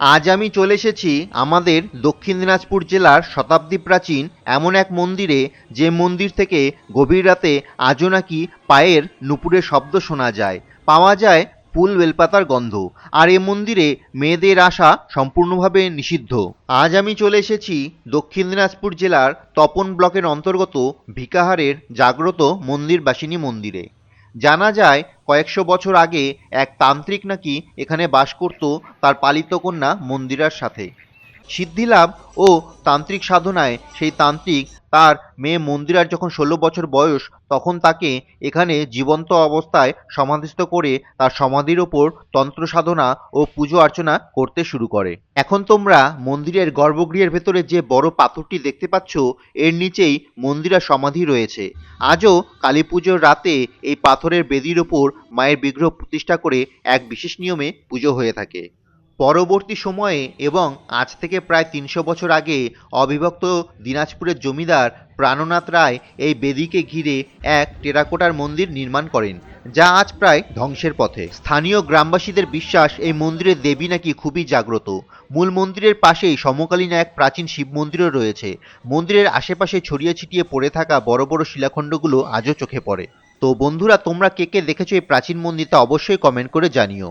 আজ আমি চলে এসেছি আমাদের দক্ষিণ দিনাজপুর জেলার শতাব্দী প্রাচীন এমন এক মন্দিরে যে মন্দির থেকে গভীর রাতে আজও নাকি পায়ের নুপুরের শব্দ শোনা যায়। পাওয়া যায় ফুল বেলপাতার গন্ধ। আর এ মন্দিরে মেয়েদের আসা সম্পূর্ণভাবে নিষিদ্ধ। আজ আমি চলে এসেছি দক্ষিণ দিনাজপুর জেলার তপন ব্লকের অন্তর্গত ভিকাহারের জাগ্রত মন্দিরবাসিনী মন্দিরে। জানা যায়, কয়েকশো বছর আগে এক তান্ত্রিক নাকি এখানে বাস করত তার পালিত কন্যা মন্দিরার সাথে। সিদ্ধিলাভ ও তান্ত্রিক সাধনায় সেই তান্ত্রিক তার মেয়ে মন্দিরার যখন ষোলো বছর বয়স, তখন তাকে এখানে জীবন্ত অবস্থায় সমাধিস্থ করে তার সমাধির ওপর তন্ত্র সাধনা ও পুজো অর্চনা করতে শুরু করে। এখন তোমরা মন্দিরের গর্ভগৃহের ভেতরে যে বড় পাথরটি দেখতে পাচ্ছ, এর নিচেই মন্দিরার সমাধি রয়েছে। আজও কালী পুজোর রাতে এই পাথরের বেদির ওপর মায়ের বিগ্রহ প্রতিষ্ঠা করে এক বিশেষ নিয়মে পুজো হয়ে থাকে। পরবর্তী সময়ে এবং আজ থেকে প্রায় তিনশো বছর আগে অবিভক্ত দিনাজপুরের জমিদার প্রাণনাথ রায় এই বেদিকে ঘিরে এক টেরাকোটার মন্দির নির্মাণ করেন, যা আজ প্রায় ধ্বংসের পথে। স্থানীয় গ্রামবাসীদের বিশ্বাস এই মন্দিরের দেবী নাকি খুবই জাগ্রত। মূল মন্দিরের পাশেই সমকালীন এক প্রাচীন শিব মন্দিরও রয়েছে। মন্দিরের আশেপাশে ছড়িয়ে ছিটিয়ে পড়ে থাকা বড় বড় শিলাখণ্ডগুলো আজও চোখে পড়ে। তো বন্ধুরা, তোমরা কে কে দেখেছ এই প্রাচীন মন্দিরটা অবশ্যই কমেন্ট করে জানিও।